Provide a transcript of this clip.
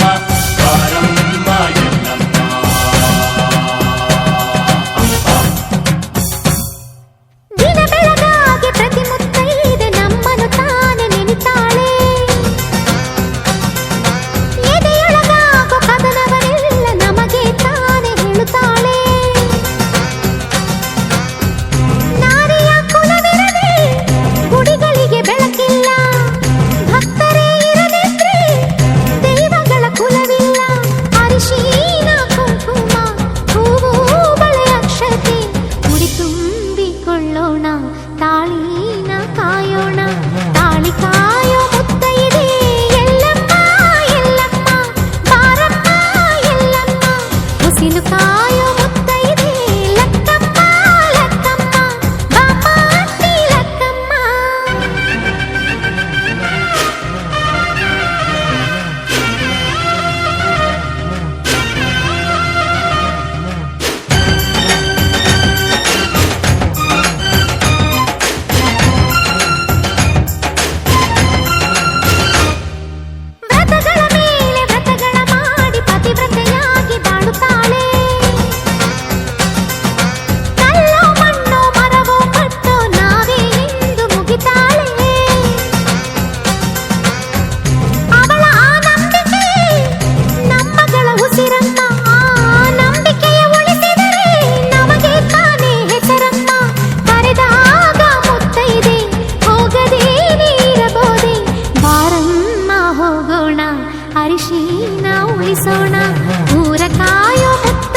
Mama. ಅರಿಶಿನ ಉಳಿಸೋಣ ಊರಕಾಯೋ ಮುತ್ತ